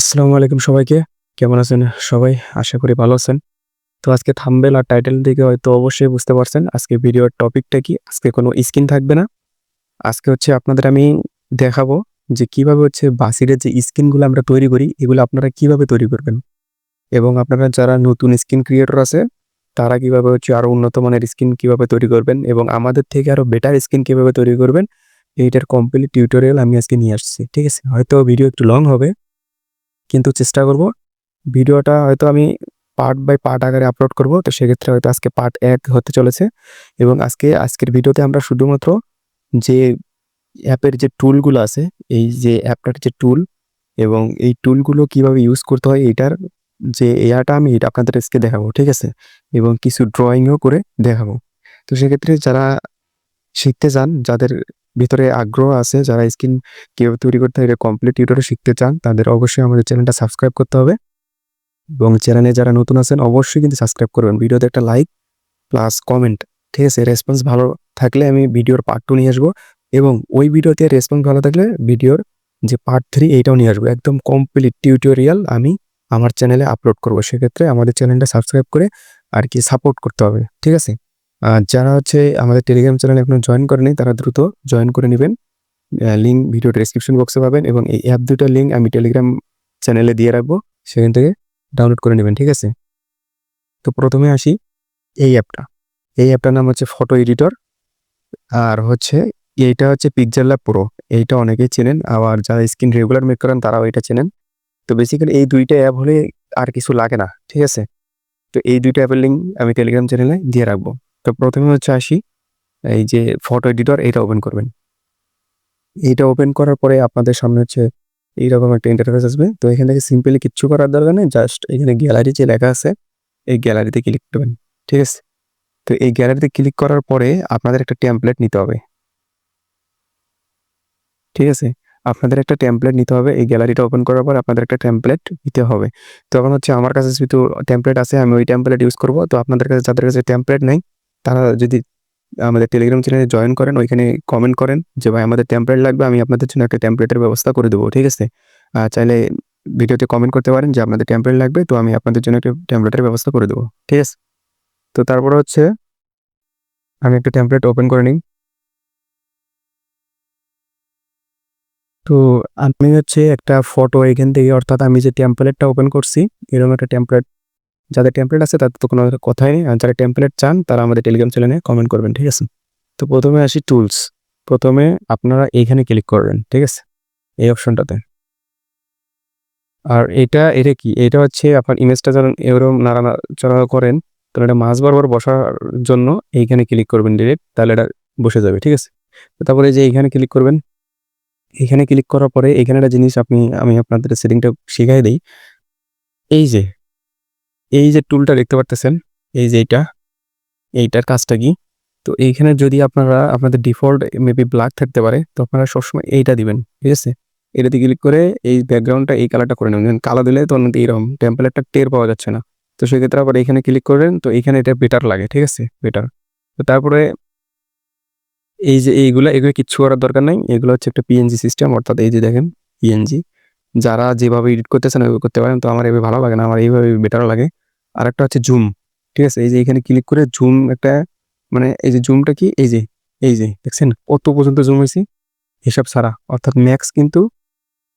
আসসালামু আলাইকুম সবাইকে। কেমন আছেন সবাই? আশা করি ভালো আছেন। তো আজকে থাম্বেল আর টাইটেল থেকে হয়তো অবশ্যই বুঝতে পারছেন আজকে ভিডিওর টপিকটা কি। আজকে কোনো স্কিন থাকবে না। আজকে হচ্ছে আপনাদের আমি দেখাবো যে কীভাবে হচ্ছে বাসিরের যে স্কিনগুলো আমরা তৈরি করি, এগুলো আপনারা কীভাবে তৈরি করবেন। এবং আপনারা যারা নতুন স্কিন ক্রিয়েটর আছে, তারা কীভাবে হচ্ছে আরও উন্নত মানের স্কিন কীভাবে তৈরি করবেন এবং আমাদের থেকে আরও বেটার স্কিন কীভাবে তৈরি করবেন, এইটার কমপ্লিট টিউটোরিয়াল আমি আজকে নিয়ে আসছি, ঠিক আছে? হয়তো ভিডিও একটু লং হবে। কিন্তু চেষ্টা করব। ভিডিওটা হয়তো আমি পার্ট বাই পার্ট আকারে আপলোড করব, তো সেক্ষেত্রে হয়তো আজকে পার্ট এক হতে চলেছে। এবং আজকে, আজকের ভিডিওতে আমরা শুধুমাত্র যে অ্যাপের যে টুলগুলো আছে, এই যে অ্যাপটার যে টুল এবং এই টুলগুলো কীভাবে ইউজ করতে হয় এটার যে এয়াটা আমি এটা আপনাদের আজকে দেখাবো, ঠিক আছে? এবং কিছু ড্রয়িংও করে দেখাবো। তো সেক্ষেত্রে যারা শিখতে চান, যাদের ভিতরে আগ্রহ আছে, যারা স্কিন কীভাবে তৈরি করতে হয় এটা কমপ্লিট টিউটোরিয়াল শিখতে চান, তাদের অবশ্যই আমাদের চ্যানেলটা সাবস্ক্রাইব করতে হবে। এবং চ্যানেলে যারা নতুন আছেন, অবশ্যই কিন্তু সাবস্ক্রাইব করবেন। ভিডিওতে একটা লাইক প্লাস কমেন্ট ঠিক আছে? রেসপন্স ভালো থাকলে আমি ভিডিওর পার্ট টু নিয়ে আসব। এবং ওই ভিডিওতে রেসপন্স ভালো থাকলে ভিডিওর যে পার্ট থ্রি এইটাও নিয়ে আসব। একদম কমপ্লিট টিউটোরিয়াল আমি আমার চ্যানেলে আপলোড করব। সেক্ষেত্রে আমাদের চ্যানেলটা সাবস্ক্রাইব করে আর কি সাপোর্ট করতে হবে, ঠিক আছে? যারা হচ্ছে আমাদের টেলিগ্রাম চ্যানেল এখনও জয়েন করেনি, তারা দ্রুত জয়েন করে নেবেন। লিঙ্ক ভিডিও ডেসক্রিপশন বক্সে পাবেন এবং এই অ্যাপ দুটার লিঙ্ক আমি টেলিগ্রাম চ্যানেলে দিয়ে রাখব। সেখান থেকে ডাউনলোড করে নেবেন, ঠিক আছে? তো প্রথমে আসি এই অ্যাপটা এই অ্যাপটার নাম হচ্ছে ফটো এডিটর আর হচ্ছে এইটা হচ্ছে পিকচার ল্যাব প্রো এইটা অনেকেই চেনেন, আবার যারা স্ক্রিন রেগুলার মেক করেন তারাও এটা চেনেন। তো বেসিক্যালি এই দুইটা অ্যাপ হলে আর কিছু লাগে না, ঠিক আছে? তো এই দুইটা অ্যাপের লিঙ্ক আমি টেলিগ্রাম চ্যানেলে দিয়ে রাখব। তো প্রথমে হচ্ছে আসি, এই যে ফটো এডিটর এটা ওপেন করবেন। এইটা ওপেন করার পরে আপনাদের সামনে হচ্ছে এইরকম একটা ইন্টারফেস আসবে। তো এখান থেকে সিম্পলি কিচ্ছু করার দরকার নেই জাস্ট এখানে গ্যালারি যে লেখা আছে, এই গ্যালারিতে ক্লিক করবেন, ঠিক আছে? তো এই গ্যালারিতে ক্লিক করার পরে আপনাদের একটা টেমপ্লেট নিতে হবে। ঠিক আছে? আপনাদের একটা টেমপ্লেট নিতে হবে, এই গ্যালারিটা ওপেন করার পর আপনাদের একটা টেমপ্লেট নিতে হবে। তখন হচ্ছে আমার কাছে যেহেতু টেমপ্লেট আছে, আমি ওই টেমপ্লেট ইউজ করব। তো আপনাদের কাছে, যাদের কাছে টেমপ্লেট নেই তারা যদি আমাদের টেলিগ্রাম চ্যানেলে জয়েন করেন, ওইখানে কমেন্ট করেন যে, ভাই, আমাদের টেমপ্লেট লাগবে, আমি আপনাদের জন্য একটা টেমপ্লেটের ব্যবস্থা করে দেবো। ঠিক আছে? চাইলে ভিডিওতে কমেন্ট করতে পারেন যে, আপনাদের টেমপ্লেট লাগবে, তো আমি আপনাদের জন্য একটা টেমপ্লেটের ব্যবস্থা করে দেবো। ঠিক আছে? তো তারপরে হচ্ছে, আমি একটা টেমপ্লেট ওপেন করে নিই। তো আমি হচ্ছে একটা ফটো এখান থেকে, অর্থাৎ আমি যে টেমপ্লেটটা ওপেন করছি, এরকম একটা টেমপ্লেট যাদের টেমপ্লেট আছে, তাদের তো কোনো কথাই নেই। আর যারা টেমপ্লেট চান, তারা আমাদের টেলিগ্রাম চ্যানেলে কমেন্ট করবেন, ঠিক আছে? তো প্রথমে আসি টুলস প্রথমে আপনারা এইখানে ক্লিক করবেন, ঠিক আছে? এই অপশনটাতে আর এটা এটা কি? এটা হচ্ছে আপনার ইমেজটা যখন এরকম নাড়াচড়া করেন, তাহলে এটা মাঝ বরাবর বসার জন্য এইখানে ক্লিক করবেন ডিরেক্ট তাহলে এটা বসে যাবে, ঠিক আছে? তারপরে যে এইখানে ক্লিক করবেন। এখানে ক্লিক করার পরে এখানে একটা জিনিস আপনি, আমি আপনাদের সেটিংটা শিখাই দিই। এই যে এই যে টুলটা দেখতে পারতেছেন, এই যে এইটা, এইটার কাজটা কি? তো এইখানে যদি আপনারা, আপনাদের ডিফল্ট মেবি ব্ল্যাক থাকতে পারে, তো আপনারা সবসময় এইটা দিবেন, ঠিক আছে? এটাতে ক্লিক করে এই ব্যাকগ্রাউন্ডটা এই কালারটা করে নেবেন। কালো দিলে তো এইরকম টেম্পলেটটা টের পাওয়া যাচ্ছে না। তো সেক্ষেত্রে আবার এখানে ক্লিক করেন তো এখানে এটা বেটার লাগে, ঠিক আছে? বেটার তো তারপরে এই যে এইগুলো, এগুলো কিচ্ছু করার দরকার নাই। এগুলো হচ্ছে একটা পিএনজি সিস্টেম অর্থাৎ এই যে দেখেন পিএনজি যারা যেভাবে এডিট করতেছেন, ওইভাবে করতে পারেন। তো আমার এভাবে ভালো লাগে না, আমার এইভাবে বেটার লাগে। আর একটা হচ্ছে জুম ঠিক আছে? এই যে এখানে ক্লিক করে জুম একটা মানে এই যে জুমটা কি? এই যে এই যে, দেখছেন? কত পর্যন্ত জুম হয়েছি? হিসাব ছাড়া, অর্থাৎ ম্যাক্স কিন্তু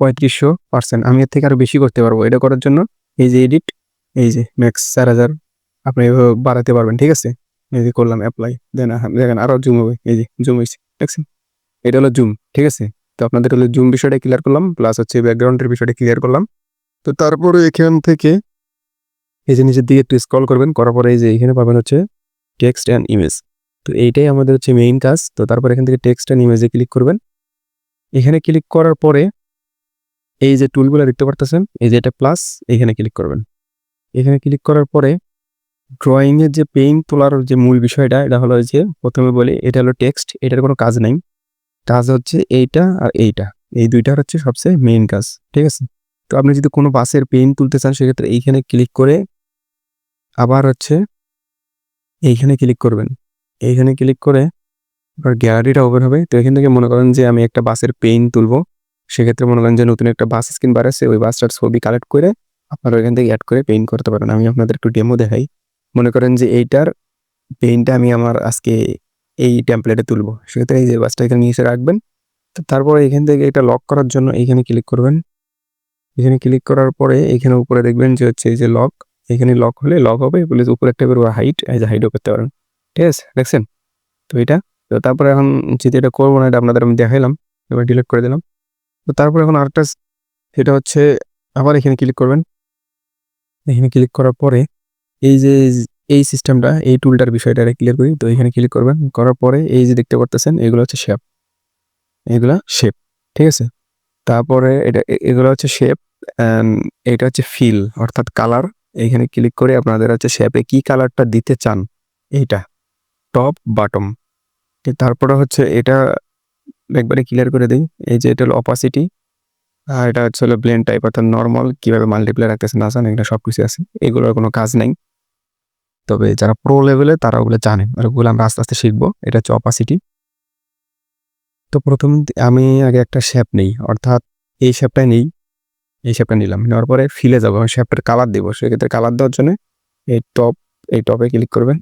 পঁয়ত্রিশশো পার্সেন্ট আমি এর থেকে আরও বেশি করতে পারব। এটা করার জন্য এই যে এডিট এই যে ম্যাক্স চার হাজার আপনি এভাবে বাড়াতে পারবেন, ঠিক আছে? এই যে করলাম অ্যাপ্লাই দেন দেখেন আরও জুম হবে। এই যে জুম হয়েছে, দেখছেন? এটা হলো জুম ঠিক আছে? তো আপনাদের হলো জুম বিষয়টা ক্লিয়ার করলাম প্লাস হচ্ছে ব্যাকগ্রাউন্ডের বিষয়টা ক্লিয়ার করলাম। তো তারপরে এখান থেকে এই যে নিচের দিকে একটু স্ক্রল করবেন, করার পরে এই যে এখানে পাবেন হচ্ছে টেক্সট অ্যান্ড ইমেজ তো এইটাই আমাদের হচ্ছে মেইন কাজ। তো তারপর এখান থেকে টেক্সট অ্যান্ড ইমেজে ক্লিক করবেন। এখানে ক্লিক করার পরে এই যে টুলগুলো দেখতে পারতেছেন, এই যে এটা প্লাস এখানে ক্লিক করবেন। এখানে ক্লিক করার পরে ড্রয়িংয়ের যে পেইন্ট তোলার যে মূল বিষয়টা, এটা হলো যে প্রথমে বলি, এটা হলো টেক্সট এটার কোনো কাজ নাই। কাজ হচ্ছে এইটা আর এইটা। এই দুইটার হচ্ছে সবচেয়ে মেইন কাজ, ঠিক আছে? তো আপনি যদি কোনো বাসের পেইন্ট তুলতে চান, সেক্ষেত্রে এইখানে ক্লিক করে আবার হচ্ছে এইখানে ক্লিক করবেন। এইখানে ক্লিক করে আবার গ্যালারিটা ওপেন হবে। তো এখান থেকে মনে করেন যে আমি একটা বাসের পেইন তুলবো। সেক্ষেত্রে মনে করেন যে নতুন একটা বাস স্ক্রিন বার আছে। ওই বাসটার ছবি কালেক্ট করে আপনারা ওইখান থেকে অ্যাড করে পেইন্ট করতে পারেন। আমি আপনাদের একটু ডেমো দেখাই। মনে করেন যে এইটার পেইন্টটা আমি আমার আজকে এই টেমপ্লেটে তুলবো। সেক্ষেত্রে এই যে বাসটা এখানে নিচে রাখবেন। তো তারপরে এখান থেকে এটা লক করার জন্য এইখানে ক্লিক করবেন। এখানে ক্লিক করার পরে এখানে উপরে দেখবেন যে হচ্ছে এই যে লক এখানে লক হলে লক হবে বলে উপরে একটা বেরোবে হাইট যে হাইটও করতে পারেন। ঠিক আছে, দেখছেন? তো এটা, তো তারপরে এখন যেহেতু এটা করব না, এটা আপনাদের আমি দেখাইলাম, এবার ডিলিট করে দিলাম। তো তারপরে এখন আরেকটা সেটা হচ্ছে, আবার এখানে ক্লিক করবেন। এখানে ক্লিক করার পরে, এই যে এই সিস্টেমটা এই টুলটার বিষয়টা ক্লিয়ার করি, তো এখানে ক্লিক করবেন। করার পরে এই যে দেখতে পারতেছেন, এগুলো হচ্ছে শেপ এগুলা শেপ ঠিক আছে? তারপরে এটা এগুলো হচ্ছে শেপ অ্যান্ড এটা হচ্ছে ফিল অর্থাৎ কালার এখানে ক্লিক করে আপনাদের হচ্ছে শেপে কি কালারটা দিতে চান, এইটা টপ বাটম তারপরে হচ্ছে এটা একবারে ক্লিয়ার করে দিই, এই যে এটা হলো অপাসিটি আর এটা হচ্ছে হলো ব্লেন্ড টাইপ অর্থাৎ নর্মাল কীভাবে মাল্টিপ্লাই রাখতেছে না জানেন এগুলো সব কিছু আছে এগুলোর কোনো কাজ নেই। তবে যারা প্রো লেভেলে তারা ওগুলো জানে আর ওগুলো আমরা আস্তে আস্তে শিখব, এটা হচ্ছে অপাসিটি তো প্রথম আমি আগে একটা শেপ নেই, অর্থাৎ এই শেপটাই নেই এই শেপটা নিলাম। নেওয়ার পরে ফিলে যাব। শেপটার কালার দেবো। সেক্ষেত্রে কালার দেওয়ার জন্য এই টপ এই টপে ক্লিক করবেন।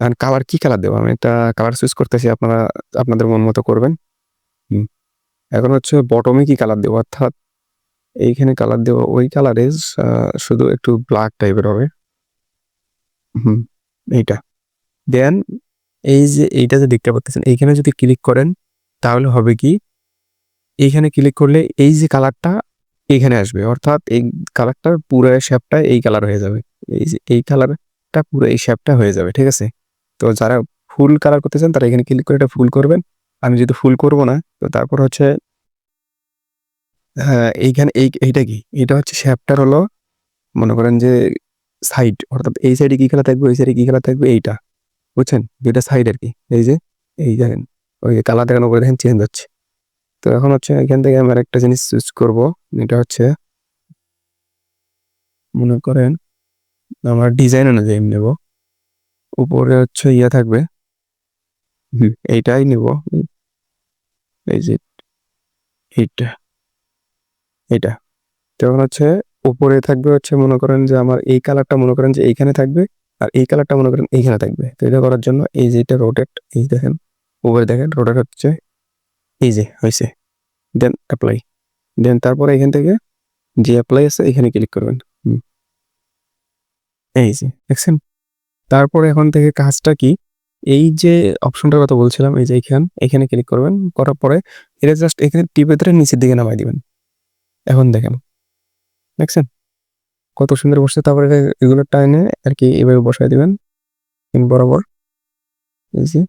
আর কালার কি কালার দেবো? আমি একটা কালার চুজ করতেছি। আপনারা, আপনাদের মন মতো করবেন। এখন হচ্ছে বটমে কি কালার দেবো? অর্থাৎ এইখানে কালার দেবো। ওই কালারে শুধু একটু ব্ল্যাক টাইপের হবে। হুম, এইটা। দেন এই যে এইটা যে দেখতে পাচ্ছেন এইখানে যদি ক্লিক করেন, তাহলে হবে কি? এইখানে ক্লিক করলে এই যে কালারটা এইখানে আসবে। অর্থাৎ এই কালারটার পুরো শেপটা এই কালার হয়ে যাবে। এই যে, এই কালারটা পুরো এই শেপটা হয়ে যাবে, ঠিক আছে? তো যারা ফুল কালার করতে চান, তারা এখানে ক্লিক করে এটা ফুল করবেন। আমি যেহেতু ফুল করব না, তো তারপর হচ্ছে হ্যাঁ এইখানে এই, এইটা কি? এটা হচ্ছে শেপটার হলো, মনে করেন যে সাইড অর্থাৎ এই সাইডে কি খেলা থাকবে, ওই সাইডে কি খেলা থাকবে, এইটা। বুঝছেন? দুইটা সাইড আর কি। এই যে, এই দেখেন ওই কালার দেখানো উপরে দেখেন চেঞ্জ হচ্ছে। তো এখন হচ্ছে এখান থেকে আমি একটা জিনিস চুজ করব। এটা হচ্ছে মনে করেন আমার ডিজাইন অনুযায়ী নেব। উপরে হচ্ছে ইয়ে থাকবে। এইটাই নেব। এই যে এইটা এটা তখন হচ্ছে উপরে থাকবে হচ্ছে মনে করেন যে আমার এই কালারটা মনে করেন যে এইখানে থাকবে আর এই কালারটা মনে করেন এইখানে থাকবে। তো এটা করার জন্য এই যে এটা রোটেট এই দেখেন, উপরে দেখেন রোটেট হচ্ছে এই যে, হয়েছে। দেন অ্যাপ্লাই দেন তারপরে এখান থেকে যে অ্যাপ্লাই আছে, এখানে ক্লিক করবেন। এই যে, দেখছেন? তারপরে এখন থেকে কাজটা কি? এই যে অপশনটার কথা বলছিলাম, এই যে এখান, এখানে ক্লিক করবেন। করার পরে এটা জাস্ট এখানে টিপে ধরে নিচের দিকে নামাই দিবেন। এখন দেখেন। দেখছেন? কত সুন্দর বসছে। তারপরে এগুলো টাইনে আর কি এভাবে বসাই দিবেন। বরাবর। এই যে।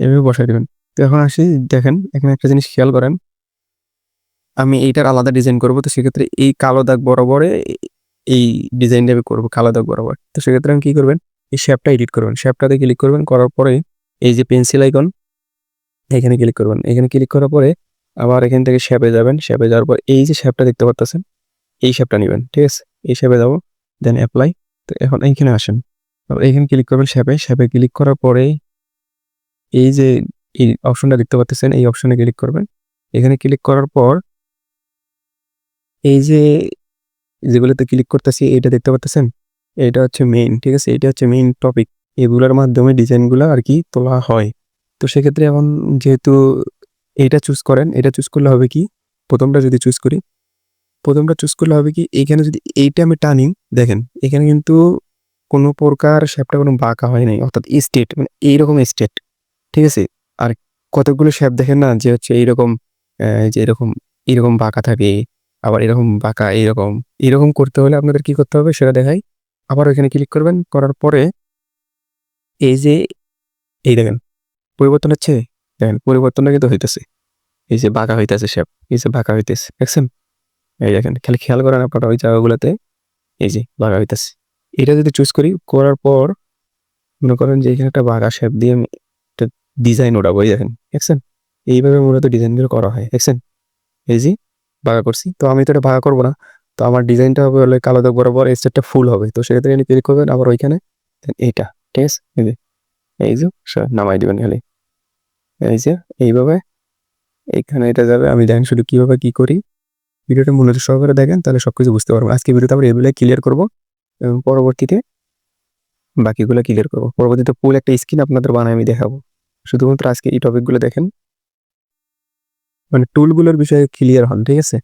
এভাবে বসাই দিবেন। তো এখন আসি, দেখেন, এখানে একটা জিনিস খেয়াল করেন। আমি এইটার আলাদা ডিজাইন করব, তো সেক্ষেত্রে এই কালো দাগ বরাবরে এই ডিজাইনটা আমি করব, কালো দাগ বরাবর। তো সেক্ষেত্রে আমি কি করবেন, এই শ্যাপটা এডিট করবেন। শেপটাতে ক্লিক করবেন, করার পরে এই যে পেন্সিল আইকন এখানে ক্লিক করবেন। এখানে ক্লিক করার পরে আবার এখান থেকে শ্যাপে যাবেন। শ্যাপে যাওয়ার পর এই যে শ্যাপটা দেখতে পাচ্ছেন এই শ্যাপটা নেবেন, ঠিক আছে? এই শ্যাপে যাব দেন অ্যাপ্লাই তো এখন এইখানে আসেন। এইখানে ক্লিক করবেন শ্যাপে শ্যাপে ক্লিক করার পরে এই যে এই অপশনটা দেখতে পাচ্ছেন এই অপশনে ক্লিক করবেন। এখানে ক্লিক করার পর এই যে যেগুলোতে ক্লিক করতেছি এটা দেখতে পাচ্ছেন এটা হচ্ছে মেইন ঠিক আছে? এটা হচ্ছে মেইন টপিক এগুলোর মাধ্যমে ডিজাইনগুলো আর কি তোলা হয়। তো সেক্ষেত্রে এখন যেহেতু এইটা চুজ করেন, এটা চুজ করলে হবে কি? প্রথমটা যদি চুজ করি, প্রথমটা চুজ করলে হবে কি? এইখানে যদি এইটা আমি টানি, দেখেন, এখানে কিন্তু কোনো প্রকার শেপটা কোনো বাঁকা হয় নাই, অর্থাৎ স্টেট মানে এইরকম স্টেট ঠিক আছে? আর কতগুলো শেপ দেখেন না? যে হচ্ছে এইরকম যে এরকম এরকম বাঁকা থাকে, আবার এরকম বাঁকা, এইরকম। এরকম করতে হলে আপনাদের কি করতে হবে? সেটা দেখাই। আবার ওইখানে ক্লিক করবেন, করার পরে এই যে, এই দেখেন, পরিবর্তন হচ্ছে। দেখেন, পরিবর্তনটা কিন্তু হইতেছে। এই যে বাঁকা হইতেছে শেপ এই যে বাঁকা হইতেছে, দেখছেন? এই দেখেন, খালি খেয়াল করেন আপনারা ওই জায়গাগুলোতে। এই যে বাঁকা হইতেছে। এটা যদি চুজ করি, করার পর মনে করেন যে এখানে একটা বাঁকা শেপ দিয়ে ডিজাইন ওঠাবো এই দেখেন, দেখছেন? এইভাবে মূলত ডিজাইনগুলো করা হয়, দেখছেন? এই যে বাঁকা করছি। তো আমি তো এটা বাঁকা করব না। তো আমার ডিজাইনটা হবে হলে কালো দাগ বরাবর, এই সেটটা ফুল হবে। তো সেক্ষেত্রে এখানে ক্লিক করবেন, আবার ওইখানে এইটা ঠিক আছে? এই যে নামাই দিবেন খালি। এই যে, এইভাবে, এইখানে এটা যাবে। আমি দেখেন শুধু কীভাবে কী করি। ভিডিওটা মূলত সহকারে দেখেন, তাহলে সব কিছু বুঝতে পারব আজকে ভিডিওতে আমরা এগুলো ক্লিয়ার করব, এবং পরবর্তীতে বাকিগুলো ক্লিয়ার করব। পরবর্তীতে ফুল একটা স্ক্রিন আপনাদের বানায় আমি দেখাবো। শুধুমাত্র আজকে এই টপিকগুলো দেখেন। মানে টুলগুলোর বিষয়ে ক্লিয়ার হন, ঠিক আছে?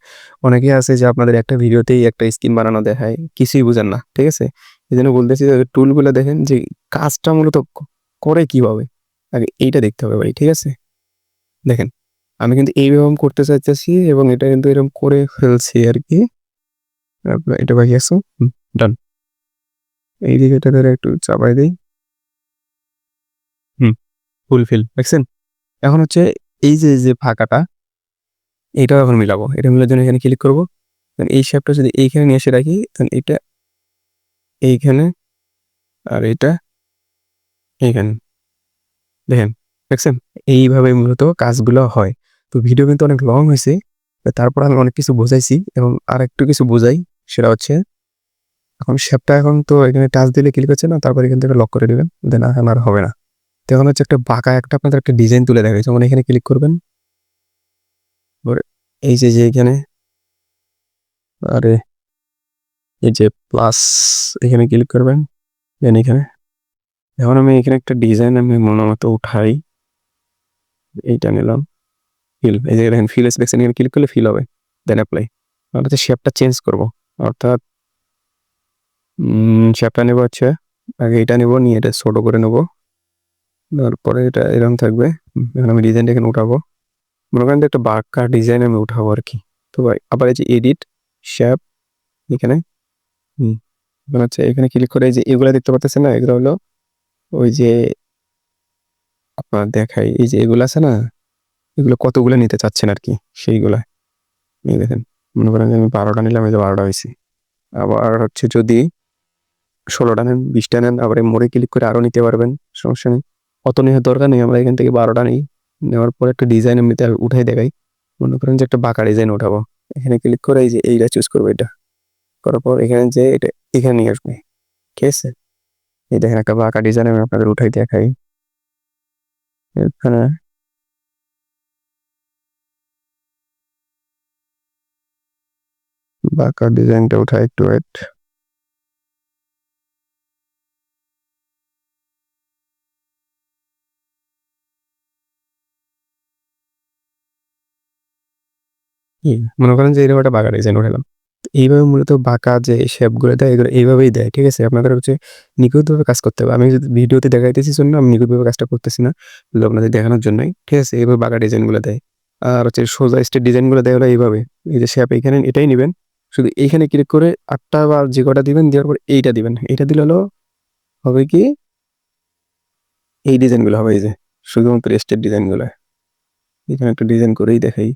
অনেকে আছে যে আপনাদের একটা ভিডিওতেই একটা স্ক্রিন বানানো দেখায়, কিছুই বুঝেন না, ঠিক আছে? এই জন্য বলতেছি যে টুলগুলো দেখেন যে কাজটা মূলত করে কীভাবে? আগে এইটা দেখতে হবে ভাই, ঠিক আছে? দেখেন, আমি কিন্তু এইরকম করতে চাইতেছি এবং এটা কিন্তু এরকম করে ফেলছি আর কি। এটা বাকি আছে ডান এই দিকে এটা ধরে একটু চাপাই দিই। ফুলফিল দেখছেন? এখন হচ্ছে এই যে যে ফাঁকাটা, এটাও এখন মিলাবো। এটা মিলার জন্য এখানে ক্লিক করব। এই শেপটা যদি এইখানে নিয়ে এসে রাখি এটা এইখানে আর এটা এইখানে। দেখেন, দেখছেন? এইভাবে মূলত কাজগুলো হয়। তো ভিডিও কিন্তু অনেক লং হয়েছে তারপর আমি অনেক কিছু বোঝাইছি এবং আর একটু কিছু বোঝাই। সেটা হচ্ছে, এখন শেপটা এখন তো এখানে টাচ দিলে ক্লিক হচ্ছে না, তারপর এখান থেকে লক করে দেবেন দেন আর হবে না। তো এখন হচ্ছে একটা বাঁকা একটা আপনাদের একটা ডিজাইন তুলে দেখা যেমন এখানে ক্লিক করবেন। এই যে যে এখানে, আরে, এই যে প্লাস এখানে ক্লিক করবেন। দেন এখানে, এখন আমি এখানে একটা ডিজাইন আমি মনে মতো উঠাই। এইটা নিলাম। ফিল এই যে দেখেন ফিল সিলেকশন এখানে ক্লিক করলে ফিল হবে। দেন অ্যাপ্লাই আর হচ্ছে শেপটা চেঞ্জ করব। অর্থাৎ শেপটা নেব হচ্ছে, আগে এটা নেব, নিয়ে এটা ছোটো করে নেব। তারপরে এটা এরকম থাকবে। এখন আমি ডিজাইনটা এখানে উঠাবো। মনে করেন একটা বাঁকা ডিজাইন আমি উঠাবো আর কি। তো ভাই, আবার এই যে এডিট শেপ এখানে, হুম হচ্ছে এখানে ক্লিক করে এই যে এগুলো দেখতে পাচ্ছেন না? এগুলো হলো ওই যে আপনার দেখাই, এই যে এগুলো আছে না? এগুলো কতগুলো নিতে চাচ্ছেন আর কি? সেইগুলা। এই দেখেন, মনে করেন যে আমি বারোটা নিলাম, এই যে বারোটা হয়েছে। আবার হচ্ছে যদি ষোলোটা নেন, বিশটা নেন, আবার মোড়ে ক্লিক করে আরও নিতে পারবেন, সমস্যা নেই। অত নেওয়ার দরকার নেই, আমরা এখান থেকে বারোটা নিই। নেওয়ার পর একটা ডিজাইন এমনিতে উঠাই দেখাই। মনে করেন যে একটা বাঁকা ডিজাইন উঠাবো। এখানে ক্লিক করে এই যে এইটা চুজ করব এটা। করার পর এখানে যে এটা, এখানে নিয়ে আসবে। ঠিক আছে? এই দেখেন একটা বাঁকা ডিজাইন আমি আপনাদের উঠাই দেখাই। এখানে বাঁকা ডিজাইনটা উঠাই একটু ওয়েট মনে করেন যে এরকম একটা বাঁকা ডিজাইন উঠালাম। এইভাবে মূলত বাঁকা যে শেপগুলো দেয়, এগুলো এইভাবেই দেয়, ঠিক আছে? আপনাদের হচ্ছে নিখুঁতভাবে কাজ করতে হবে। আমি যদি ভিডিওতে দেখাইতেছি জন্য, আমি নিখুঁতভাবে কাজটা করতেছি না। আপনাদের দেখানোর জন্যই, ঠিক আছে? এইভাবে বাঁকা ডিজাইনগুলো দেয়। আর হচ্ছে সোজা স্টেট ডিজাইনগুলো দেয় হলো এইভাবে। এই যে শেপ এখানে, এটাই নেবেন। শুধু এইখানে ক্লিক করে আটটা বা যে কটা দিবেন, দেওয়ার পর এইটা দিবেন। এইটা দিলে হলো হবে কি? এই ডিজাইনগুলো হবে এই যে, শুধুমাত্র স্টেট ডিজাইনগুলো। এখানে একটা ডিজাইন করেই দেখাই।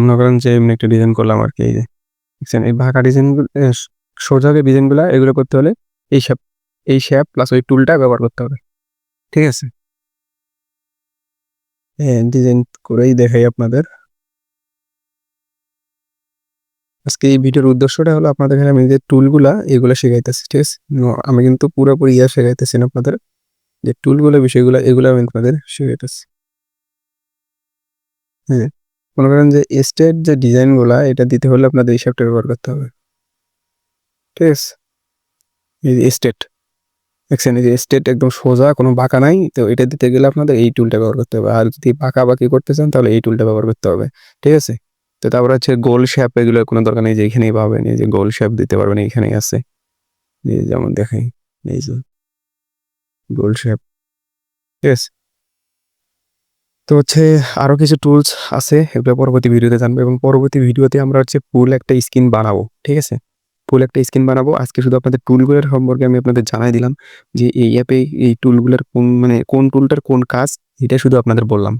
মনে করেন যে এমনি একটা ডিজাইন করলাম আর কি, এই যে, দেখছেন? এই বাঁকা ডিজাইন সোজা যে ডিজাইনগুলো এগুলো করতে হলে এই শেপ এই শেপ প্লাস ওই টুলটা ব্যবহার করতে হবে। ঠিক আছে? হ্যাঁ ডিজাইন করেই দেখাই আপনাদের। আজকে এই ভিডিওর উদ্দেশ্যটা হলো আপনাদের এখানে আমি যে টুলগুলা এগুলো শেখাইতেছি, ঠিক আছে? আমি কিন্তু পুরোপুরি ইয়া শেখাইতেছি না আপনাদের। যে টুলগুলো বিষয়গুলো, এগুলো আমি আপনাদের শেখাইতেছি হ্যাঁ মনে করেন যে স্টেট যে ডিজাইনগুলো এটা দিতে হলে আপনাদের এই শেপটা ব্যবহার করতে হবে। ঠিক আছে? এই যে স্টেট দেখছেন? এই যে স্টেট একদম সোজা, কোনো বাঁকা নাই, তো এটা দিতে গেলে আপনাদের এই টুলটা ব্যবহার করতে হবে। আর যদি বাঁকা বাকি করতে চান, তাহলে এই টুলটা ব্যবহার করতে হবে। ঠিক আছে? তো তারপর হচ্ছে গোল শেপ এগুলো কোনো দরকার নেই যে এখানেই পাবেন। এই যে গোল শেপ দিতে পারবেন, এইখানেই আছে। যেমন দেখাই, এই যে গোল শেপ ঠিক আছে তো হচ্ছে আরও কিছু টুলস আছে, এগুলো পরবর্তী ভিডিওতে জানব এবং পরবর্তী ভিডিওতে আমরা হচ্ছে ফুল একটা স্ক্রিন বানাবো, ঠিক আছে? ফুল একটা স্ক্রিন বানাবো। আজকে শুধু আপনাদের টুলগুলোর সম্পর্কে আমি আপনাদের জানাই দিলাম যে এই অ্যাপে এই টুলগুলোর কোন মানে কোন টুলটার কোন কাজ, এটা শুধু আপনাদের বললাম।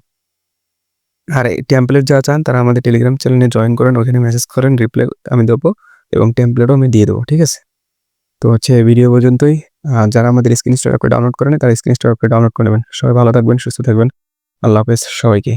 আর টেমপ্লেট যা চান, তারা আমাদের টেলিগ্রাম চ্যানেলে জয়েন করেন, ওখানে মেসেজ করেন রিপ্লাই আমি দেবো এবং টেমপ্লেটও আমি দিয়ে দেবো, ঠিক আছে? তো হচ্ছে ভিডিও পর্যন্তই। যারা আমাদের স্ক্রিন স্টোর অ্যাপে ডাউনলোড করেন, তারা স্ক্রিন স্টোর অ্যাপে ডাউনলোড করে নেবেন। সবাই ভালো থাকবেন, সুস্থ থাকবেন। আল্লাহ হাফেজ সবাইকে।